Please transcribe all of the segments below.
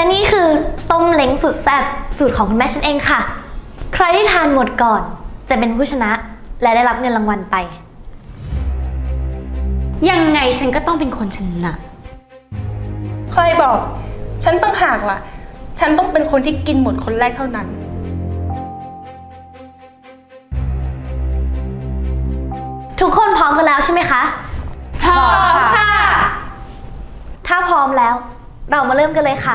และนี่คือต้มเล้งสุดแซ่บสูตรของคุณแม่ฉันเองค่ะ ใครที่ทานหมดก่อนจะเป็นผู้ชนะ และได้รับเงินรางวัลไป ยังไงฉันก็ต้องเป็นคนชนะ ใครบอก ฉันต้องหากล่ะ ฉันต้องเป็นคนที่กินหมดคนแรกเท่านั้น ทุกคนพร้อมกันแล้วใช่ไหมคะ พร้อมค่ะ ถ้าพร้อมแล้ว เรามาเริ่มกันเลยค่ะ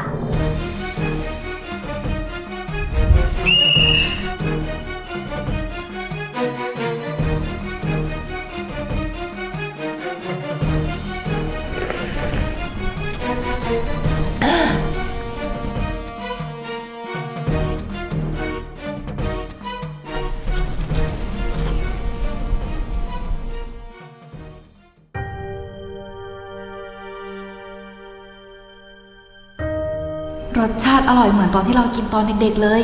สชาติอร่อยเหมือนตอนที่เรากินตอนเด็กๆเลย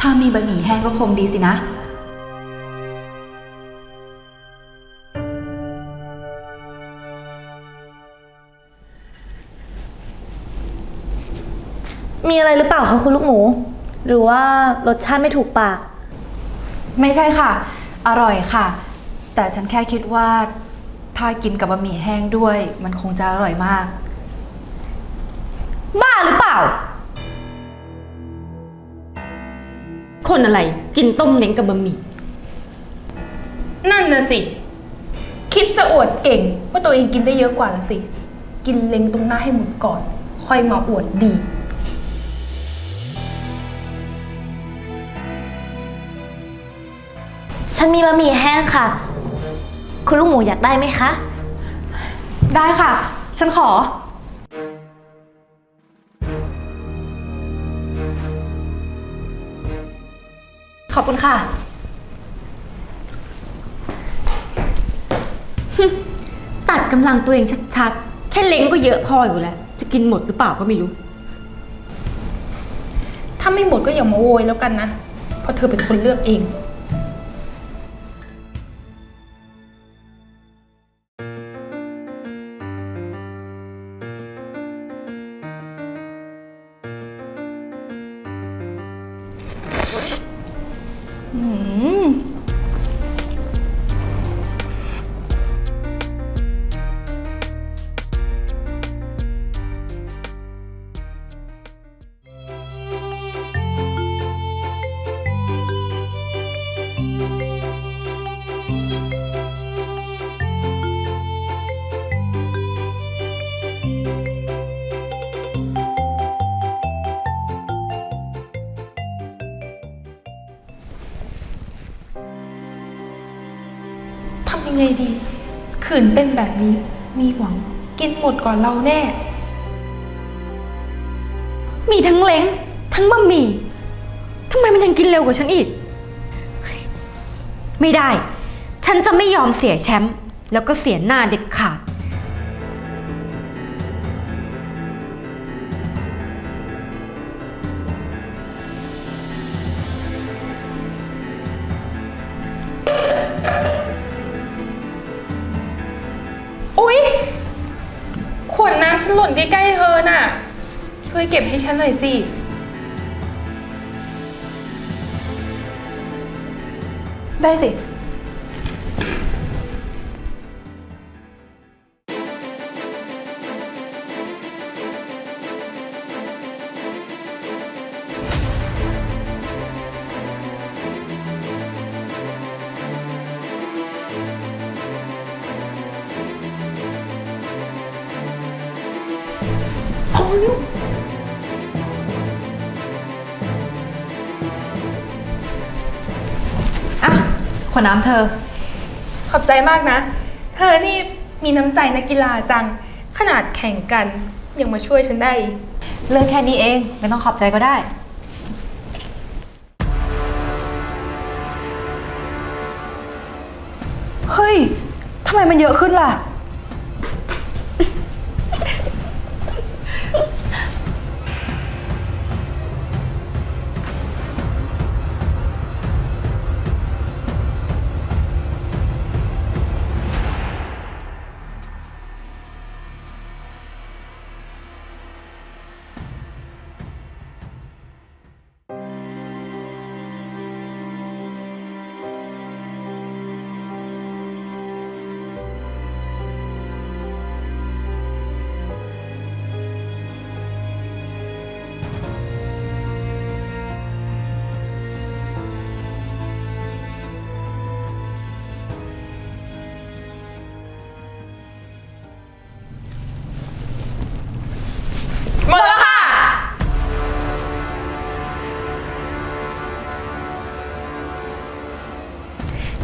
ถ้ามีบะหมี่แห้งก็คงดีสินะ มีอะไรหรือเปล่าคะคุณลูกหมู หรือว่ารสชาติไม่ถูกปาก ไม่ใช่ค่ะ อร่อยค่ะ แต่ฉันแค่คิดว่าถ้ากินกับบะหมี่แห้งด้วย มันคงจะอร่อยมาก บ้าหรือเปล่า คนอะไรกินต้มเล้งกับบะหมี่ นั่นน่ะสิ คิดจะอวดเก่ง ว่าตัวเองกินได้เยอะกว่าละสิ กินเล็งตรงหน้าให้หมดก่อน ค่อยมาอวดดี ฉันมีบะหมี่แห้งค่ะ คุณลูกหมูอยากได้ไหมคะ ได้ค่ะ ฉันขอ ขอบคุณค่ะ ตัดกำลังตัวเองชัดๆ แค่เล้งก็เยอะพออยู่แล้ว จะกินหมดหรือเปล่าก็ไม่รู้ ถ้าไม่หมดก็อย่ามาโวยแล้วกันนะ เพราะเธอเป็นคนเลือกเอง อืม ทำยังไงดี ขืนเป็นแบบนี้ มีหวังกินหมดก่อนเราแน่ มีทั้งเล้งทั้งบะหมี่ทำไมมันยังกินเร็วกว่าฉันอีก ไม่ได้ ฉันจะไม่ยอมเสียแชมป์แล้วก็เสียหน้าเด็ดขาด ให้ฉันหน่อยสิ ได้สิ น้ำเธอ ขอบใจมากนะ เธอนี่มีน้ำใจนักกีฬาจัง ขนาดแข่งกันยังมาช่วยฉันได้อีกเรื่องแค่นี้เอง ไม่ต้องขอบใจก็ได้ เฮ้ยทำไมมันเยอะขึ้นล่ะ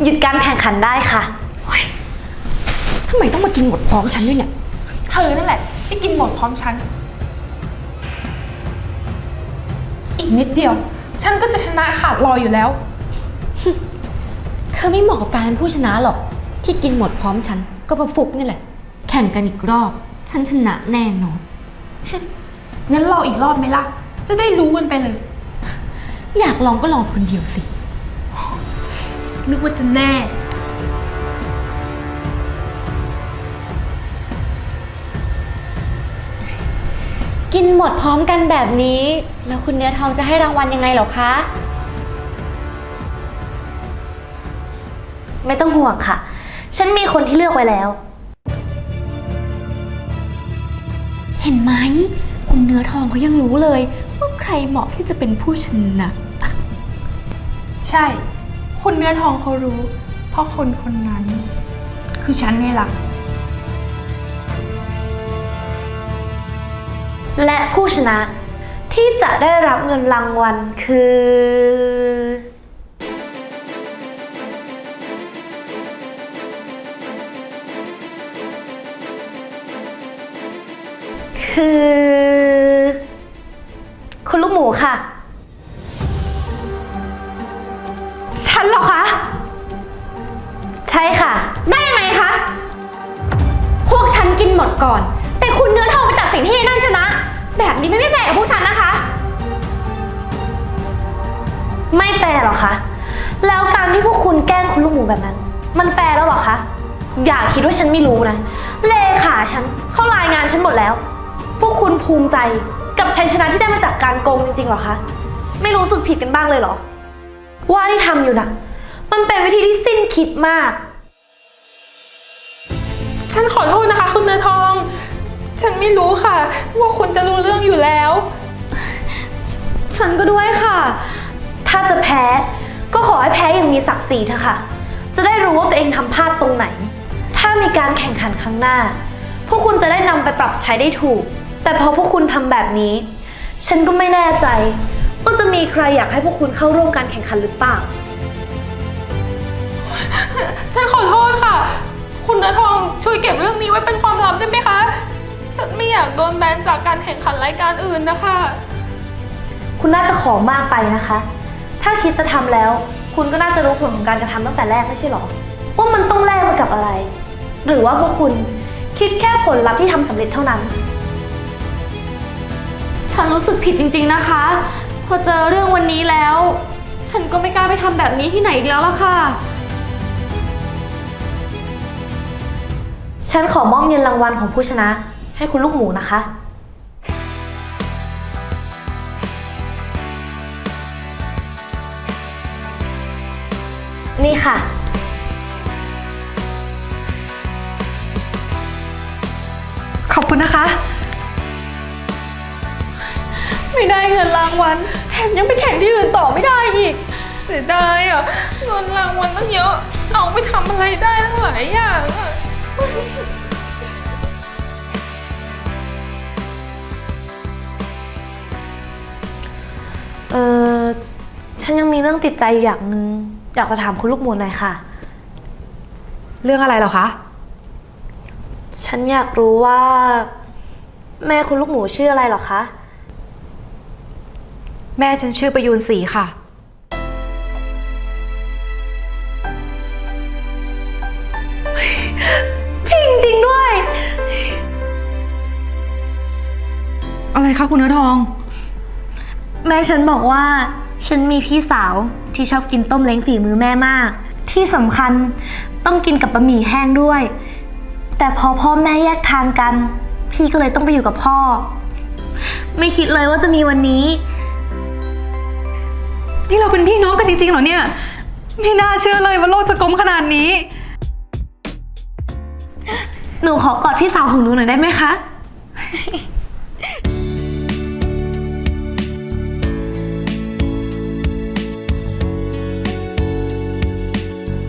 ยุดการแข่งขันได้ค่ะ ทำไมต้องมากินหมดพร้อมฉันด้วยเนี่ย เธอนั่นแหละที่กินหมดพร้อมฉัน อีกนิดเดียว ฉันก็จะชนะขาดลอยอยู่แล้ว เธอไม่เหมาะกับการเป็นผู้ชนะหรอก ที่กินหมดพร้อมฉัน ก็เพราะฟุกนี่แหละ แข่งกันอีกรอบ ฉันชนะแน่นอน งั้นรออีกรอบไหมล่ะ จะได้รู้กันไปเลย อยากลองก็ลองคนเดียวสิ นึกว่าจะแน่ กินหมดพร้อมกันแบบนี้ แล้วคุณเนื้อทองจะให้รางวัลยังไงเหรอคะ ไม่ต้องห่วงค่ะ ฉันมีคนที่เลือกไว้แล้ว เห็นไหม คุณเนื้อทองเขายังรู้เลย ว่าใครเหมาะที่จะเป็นผู้ชนะ ใช่ คุณเนื้อทองเขารู้ เพราะคนคนนั้น คือฉันไงล่ะ และผู้ชนะที่จะได้รับเงินรางวัลคือ คือ ก่อน แต่คุณเนื้อทองไปตัดสินที่ไอ้นั่นชนะ แบบนี้ไม่ไม่แฟร์กับพวกฉันนะคะ ไม่แฟร์หรอคะ แล้วการที่พวกคุณแกล้งคุณลูกหมูแบบนั้น มันแฟร์แล้วหรอคะ อย่าคิดว่าฉันไม่รู้นะ เลขาฉันเขารายงานฉันหมดแล้ว พวกคุณภูมิใจกับชัยชนะที่ได้มาจากการโกงจริงๆหรอคะ ไม่รู้สึกผิดกันบ้างเลยเหรอ ว่าที่ทำอยู่น่ะ มันเป็นวิธีที่สิ้นคิดมาก ฉันขอโทษนะคะ คุณเนื้อทอง ฉันไม่รู้ค่ะ ว่าคุณจะรู้เรื่องอยู่แล้ว ฉันก็ด้วยค่ะ ถ้าจะแพ้ก็ขอให้แพ้อย่างมีศักดิ์ศรีเถอะค่ะ จะได้รู้ว่าตัวเองทำพลาดตรงไหน ถ้ามีการแข่งขันครั้งหน้า พวกคุณจะได้นำไปปรับใช้ได้ถูก แต่พอพวกคุณทำแบบนี้ ฉันก็ไม่แน่ใจว่าจะมีใครอยากให้พวกคุณเข้าร่วมการแข่งขันหรือเปล่า ฉันขอโทษค่ะ คุณเนื้อทองช่วยเก็บเรื่องนี้ไว้เป็นความลับได้ไหมคะ ฉันไม่อยากโดนแบนจากการแข่งขันรายการอื่นนะคะ คุณน่าจะขอมากไปนะคะ ถ้าคิดจะทำแล้ว คุณก็น่าจะรู้ผลของการกระทำตั้งแต่แรกไม่ใช่หรอ ว่ามันต้องแลกมากับอะไร หรือว่าพวกคุณคิดแค่ผลลัพธ์ที่ทำสำเร็จเท่านั้น ฉันรู้สึกผิดจริงๆนะคะ พอเจอเรื่องวันนี้แล้ว ฉันก็ไม่กล้าไปทำแบบนี้ที่ไหนอีกแล้วล่ะค่ะ ฉันขอมอบเงินรางวัลของผู้ชนะ ให้คุณลูกหมูนะคะ นี่ค่ะ ขอบคุณนะคะ ไม่ได้เงินรางวัลแถมยังไปแข่งที่อื่นต่อไม่ได้อีก เสียดายอะเงินรางวัลตั้งเยอะ เอาไปทำอะไรได้ตั้งหลายอย่างอะ เออฉันยังมีเรื่องติดใจอยู่อย่างหนึ่งอยากจะถามคุณลูกหมูหน่อยค่ะ เรื่องอะไรเหรอคะ ฉันอยากรู้ว่า แม่คุณลูกหมูชื่ออะไรเหรอคะ แม่ฉันชื่อประยูนศรีค่ะ คะคุณเนื้อทอง แม่ฉันบอกว่า ฉันมีพี่สาวที่ชอบกินต้มเล้งฝีมือแม่มาก ที่สำคัญต้องกินกับบะหมี่แห้งด้วย แต่พอพ่อแม่แยกทางกัน พี่ก็เลยต้องไปอยู่กับพ่อ ไม่คิดเลยว่าจะมีวันนี้ นี่เราเป็นพี่น้องกันจริงๆเหรอเนี่ย ไม่น่าเชื่อเลยว่าโลกจะกลมขนาดนี้ หนูขอกอดพี่สาวของหนูหน่อยได้ไหมคะ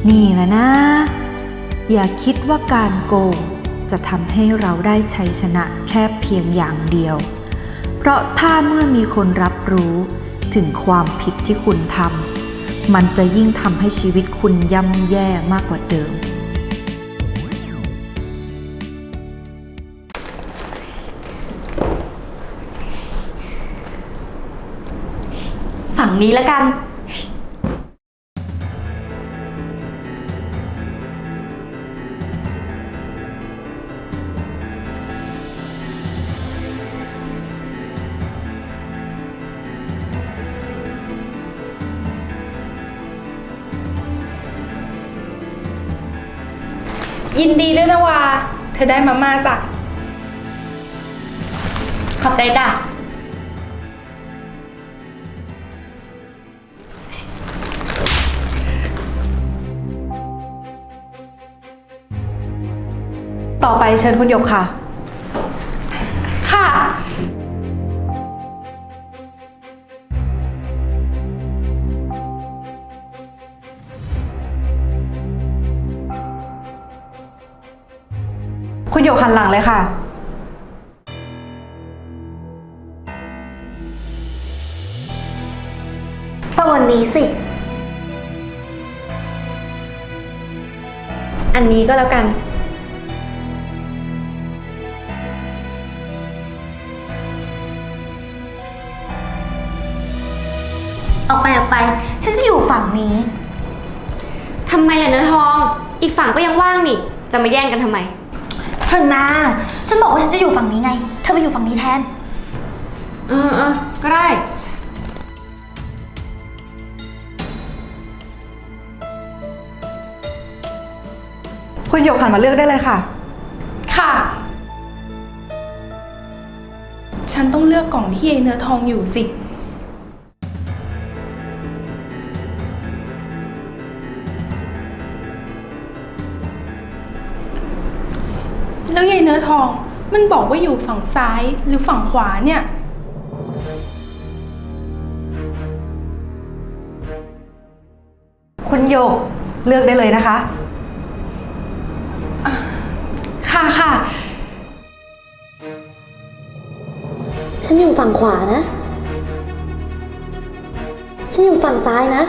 นี่แหละนะ อย่าคิดว่าการโกงจะทำให้เราได้ชัยชนะแค่เพียงอย่างเดียว เพราะถ้าเมื่อมีคนรับรู้ถึงความผิดที่คุณทำมันจะยิ่งทำให้ชีวิตคุณย่ำแย่มากกว่าเดิม ฝั่งนี้แล้วกัน ยินดีด้วยนะวา เธอได้มาม่าจ้ะ ขอบใจจ้ะ ต่อไปเชิญคุณหยกค่ะค่ะ คุณหยกหันหลังเลยค่ะ ตอนนี้สิ อันนี้ก็แล้วกัน ออกไปออกไป ฉันจะอยู่ฝั่งนี้ ทำไมล่ะเนื้อทอง อีกฝั่งก็ยังว่างนี่ จะมาแย่งกันทำไม เธอนาฉันบอกว่าฉันจะอยู่ฝั่งนี้ไง เธอไปอยู่ฝั่งนี้แทน เออเออก็ได้ คุณหยกหันมาเลือกได้เลยค่ะ ค่ะ ฉันต้องเลือกกล่องที่ไอเนื้อทองอยู่สิ แล้วยายเนื้อทองมันบอกว่าอยู่ฝั่งซ้ายหรือฝั่งขวาเนี่ย คุณหยกเลือกได้เลยนะคะ ค่ะค่ะ ฉันอยู่ฝั่งขวานะ ฉันอยู่ฝั่งซ้ายนะ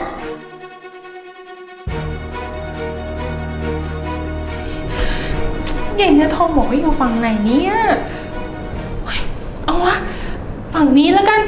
ยายเนื้อทองบอกว่าอยู่ฝั่งไหนเนี่ยเฮ้ยเอาวะฝั่งนี้แล้วกัน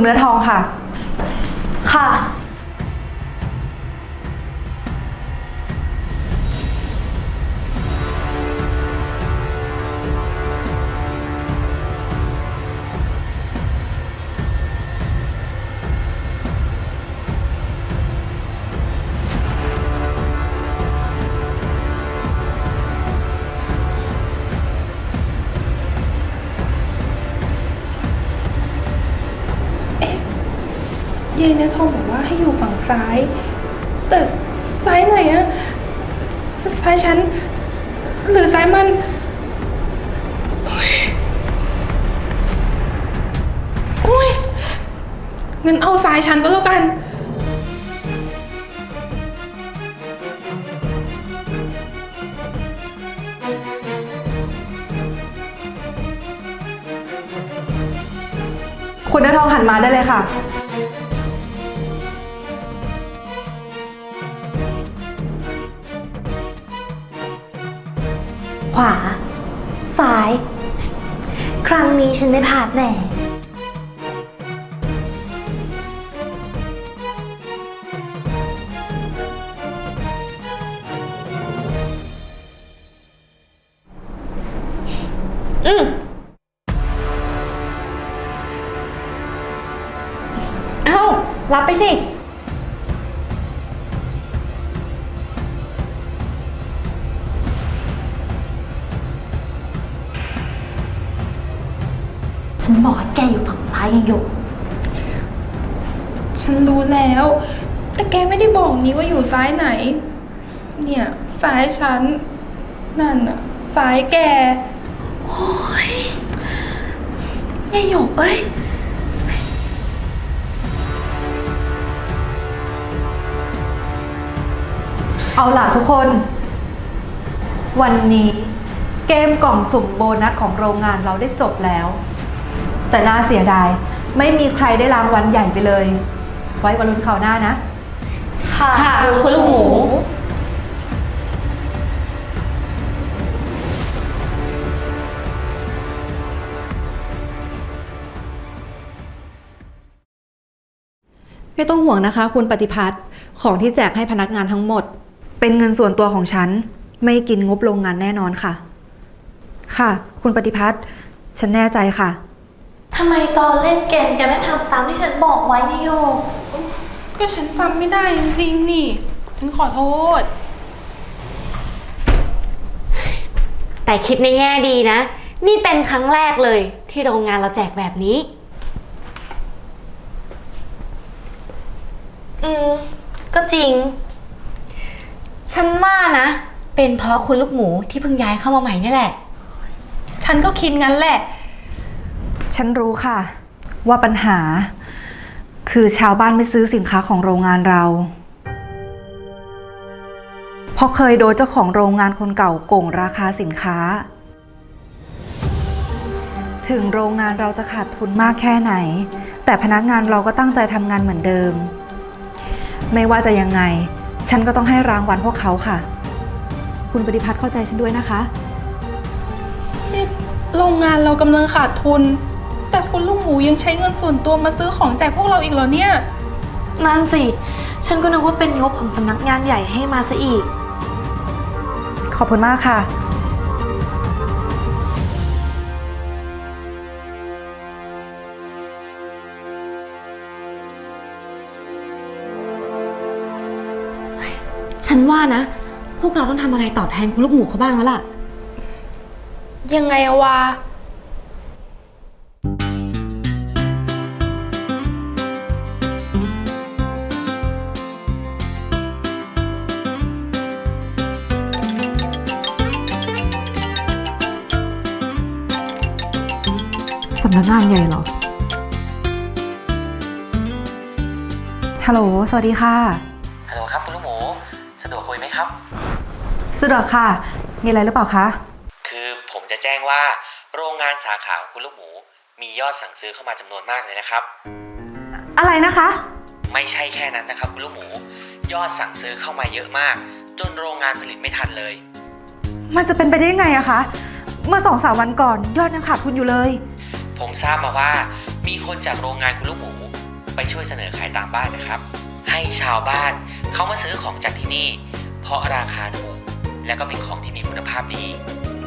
คุณเนื้อทองค่ะค่ะ ยายเนื้อทองบอกว่าให้อยู่ฝั่งซ้าย แต่ซ้ายไหนอะซซ้ายฉัน หรือซ้ายมันอ๊ยโอ้ยเงั้นเอาซ้ายฉันก็แล้วกัน คุณเนื้อทองหันมาได้เลยค่ะ วา ซ้าย ครั้งนี้ฉันไม่พลาดแน่ อืมเอ้า รับไปสิ ยังซ้ายยังโยกฉันรู้แล้ว แต่แกไม่ได้บอกนี้ว่าอยู่ซ้ายไหน เนี่ยซ้ายฉัน นั่นอะซ้ายแก โอ้ยายหยกเอ้ยเอาล่ะทุกคน วันนี้เกมกล่องสุ่มโบนัสของโรงงานเราได้จบแล้ว แต่น่าเสียดาย ไม่มีใครได้รางวัลใหญ่ไปเลย ไว้วันรุ่นข่าวหน้านะ ค่ะค่ะคุณลูกหมูไม่ต้องห่วงนะคะ คุณปฏิพัฒน์ของที่แจกให้พนักงานทั้งหมด เป็นเงินส่วนตัวของฉัน ไม่กินงบโรงงานแน่นอนค่ะ ค่ะ คุณปฏิพัฒน์ฉันแน่ใจค่ะ ทำไมตอนเล่นเกมแกไม่ทำตามที่ฉันบอกไว้นี่โยก ก็ฉันจำไม่ได้จริงๆนี่ ฉันขอโทษ แต่คิดในแง่ดีนะ นี่เป็นครั้งแรกเลยที่โรงงานเราแจกแบบนี้ อืม ก็จริง ฉันว่านะ เป็นเพราะคุณลูกหมูที่เพิ่งย้ายเข้ามาใหม่นี่แหละ ฉันก็คิดงั้นแหละ ฉันรู้ค่ะ ว่าปัญหา คือชาวบ้านไม่ซื้อสินค้าของโรงงานเรา เพราะเคยโดนเจ้าของโรงงานคนเก่าโกงราคาสินค้า ถึงโรงงานเราจะขาดทุนมากแค่ไหน แต่พนักงานเราก็ตั้งใจทำงานเหมือนเดิม ไม่ว่าจะยังไง ฉันก็ต้องให้รางวัลพวกเขาค่ะ คุณปฏิพัฒน์เข้าใจฉันด้วยนะคะ นี่โรงงานเรากำลังขาดทุน แต่คุณลูกหมูยังใช้เงินส่วนตัวมาซื้อของแจกพวกเราอีกเหรอเนี่ย นั่นสิ ฉันก็นึกว่าเป็นงบของสำนักงานใหญ่ให้มาซะอีก ขอบคุณมากค่ะ ฉันว่านะ พวกเราต้องทำอะไรตอบแทนคุณลูกหมูเขาบ้างแล้วล่ะ ยังไงอะวะำนักงานใหญ่เหรอ ฮัลโหล สวัสดีค่ะ ฮัลโหลครับคุณลูกหมู สะดวกคุยไหมครับ สะดวกค่ะ มีอะไรหรือเปล่าคะ คือผมจะแจ้งว่าโรงงานสาขาของคุณลูกหมู มียอดสั่งซื้อเข้ามาจำนวนมากเลยนะครับ อะไรนะคะ ไม่ใช่แค่นั้นนะครับคุณลูกหมู ยอดสั่งซื้อเข้ามาเยอะมาก จนโรงงานผลิตไม่ทันเลย มันจะเป็นไปได้ยังไงอะคะ เมื่อสองสามวันก่อน ยอดยังขาดทุนอยู่เลย ผมทราบมาว่ามีคนจากโรงงานคุณลูกหมู ไปช่วยเสนอขายตามบ้านนะครับ ให้ชาวบ้านเขามาซื้อของจากที่นี่ เพราะราคาถูก และก็เป็นของที่มีคุณภาพดี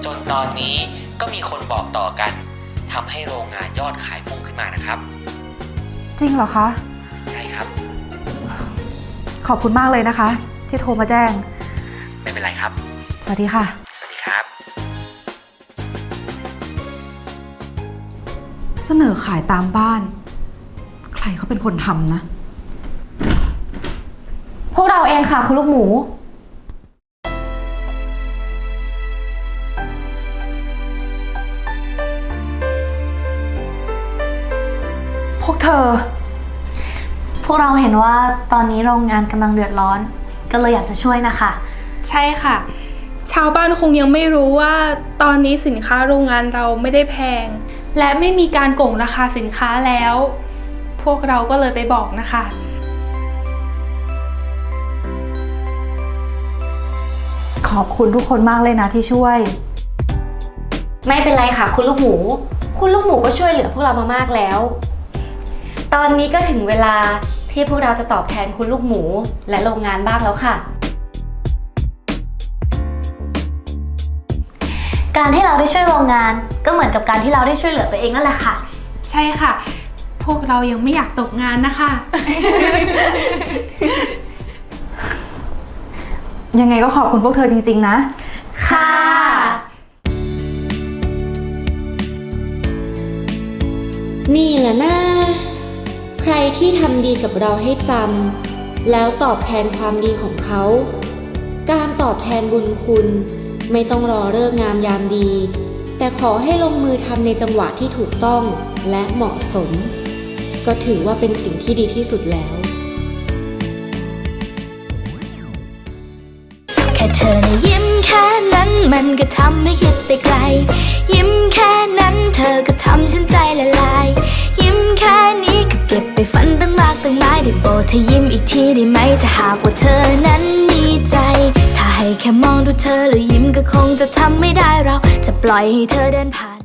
จนตอนนี้ก็มีคนบอกต่อกันทำให้โรงงานยอดขายพุ่งขึ้นมานะครับ จริงเหรอคะใช่ครับ ขอบคุณมากเลยนะคะ ที่โทรมาแจ้ง ไม่เป็นไรครับ สวัสดีค่ะ เสนอขายตามบ้าน ใครเขาเป็นคนทำนะ พวกเราเองค่ะ คุณลูกหมู พวกเธอ พวกเราเห็นว่าตอนนี้โรงงานกำลังเดือดร้อน ก็เลยอยากจะช่วยนะคะ ใช่ค่ะ ชาวบ้านคงยังไม่รู้ว่า ตอนนี้สินค้าโรงงานเราไม่ได้แพง และไม่มีการโกงราคาสินค้าแล้ว พวกเราก็เลยไปบอกนะคะ ขอบคุณทุกคนมากเลยนะที่ช่วย ไม่เป็นไรค่ะ คุณลูกหมู คุณลูกหมูก็ช่วยเหลือพวกเรามามากแล้ว ตอนนี้ก็ถึงเวลาที่พวกเราจะตอบแทนคุณลูกหมูและโรงงานบ้างแล้วค่ะ การที่เราได้ช่วยโรงงาน ก็เหมือนกับการที่เราได้ช่วยเหลือตัวเองนั่นแหละค่ะ ใช่ค่ะ พวกเรายังไม่อยากตกงานนะคะ ยังไงก็ขอบคุณพวกเธอจริง ๆ นะ ค่ะนี่แหละนะ ใครที่ทำดีกับเราให้จำ แล้วตอบแทนความดีของเขา การตอบแทนบุญคุณ ไม่ต้องรอเลิกงามยามดี แต่ขอให้ลงมือทำในจังหวะที่ถูกต้องและเหมาะสม ก็ถือว่าเป็นสิ่งที่ดีที่สุดแล้ว แค่เธอนะยิ้มแค่นั้นมันก็ทำให้คิดไปไกล ยิ้มแค่นั้นเธอก็ทำฉันใจละลาย ยิ้มแค่ ก็เก็บไปฝันตั้งมากตั้งหลายได้โปรดเธอยิ้มอีกทีได้ไหมถ้าหากว่าเธอนั้นมีใจ ถ้าให้แค่มองดูเธอแล้วยิ้มก็คงจะทำไม่ได้เราจะปล่อยให้เธอเดินผ่าน